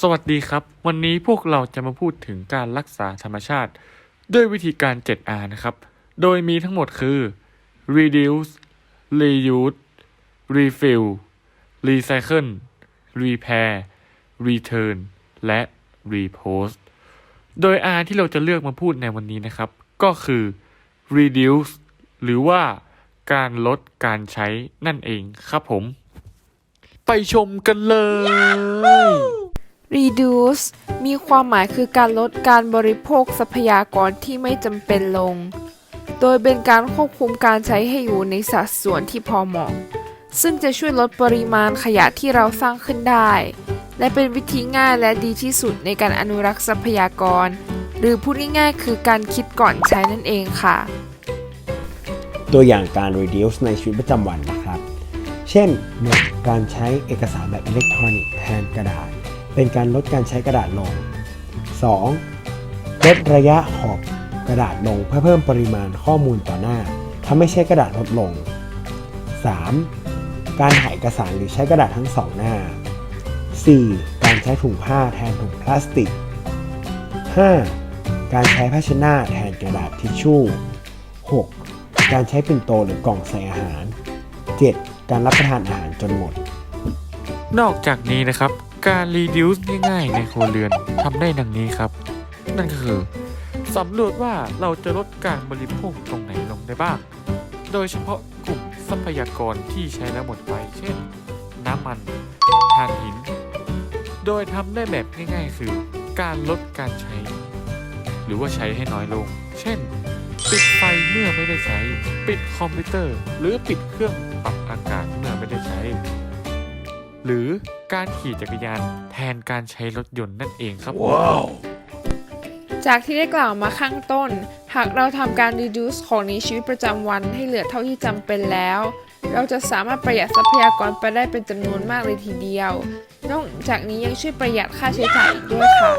สวัสดีครับ วันนี้พวกเราจะมาพูดถึงการรักษาธรรมชาติ ด้วยวิธีการ 7R นะครับ โดยมีทั้งหมดคือ reduce reuse refill recycle repair return และ repost โดย R ที่เราจะเลือกมาพูดในวันนี้นะครับ ก็คือ reduce หรือว่าการลดการใช้นั่นเองครับผม ไปชมกันเลย reduce มีความหมายคือการลดการบริโภคทรัพยากรที่ไม่จำเป็นลง โดยเป็นการควบคุมการใช้ให้อยู่ในสัดส่วนที่พอเหมาะ ซึ่งจะช่วยลดปริมาณขยะที่เราสร้างขึ้นได้ และเป็นวิธีง่ายและดีที่สุดในการอนุรักษ์ทรัพยากร หรือพูดง่ายๆ คือการคิดก่อนใช้นั่นเองค่ะ ตัวอย่างการ reduce ในชีวิตประจำวันนะครับ เช่น 1. การใช้เอกสารแบบอิเล็กทรอนิกส์แทนกระดาษ เป็นการลดการใช้กระดาษลง 2. ลดระยะหอบกระดาษลงเพื่อเพิ่มปริมาณข้อมูลต่อหน้าทำให้ใช้กระดาษลดลง 3. การถ่ายเอกสารหรือใช้กระดาษทั้งสองหน้า 4. การใช้ถุงผ้าแทนถุงพลาสติก 5. การใช้ภาชนะแทนกระดาษทิชชู่ 6. การใช้ปิ่นโตหรือกล่องใส่อาหาร 7. การรับประทานอาหารจนหมด นอกจากนี้นะครับ การ reduce ง่ายๆ ในครัวเรือนทำได้ดังนี้ครับ นั่นก็คือสำรวจว่าเราจะลดการบริโภคตรงไหนลงได้บ้าง โดยเฉพาะกลุ่มทรัพยากรที่ใช้แล้วหมดไป เช่น น้ำมันถ่านหิน โดยทำได้แบบง่ายๆ คือ การลดการใช้ หรือว่าใช้ให้น้อยลง เช่น ปิดไฟเมื่อไม่ได้ใช้ ปิดคอมพิวเตอร์ หรือปิดเครื่องปรับอากาศเมื่อไม่ได้ใช้ หรือการขี่จักรยานแทนการใช้รถยนต์นั่นเองครับผมจากที่ได้กล่าวมาข้างต้น หากเราทำการ reduce ของในชีวิตประจำวันให้เหลือเท่าที่จำเป็นแล้ว เราจะสามารถประหยัดทรัพยากรไปได้เป็นจำนวนมากเลยทีเดียว นอกจากนี้ยังช่วยประหยัดค่าใช้จ่ายอีกด้วยค่ะ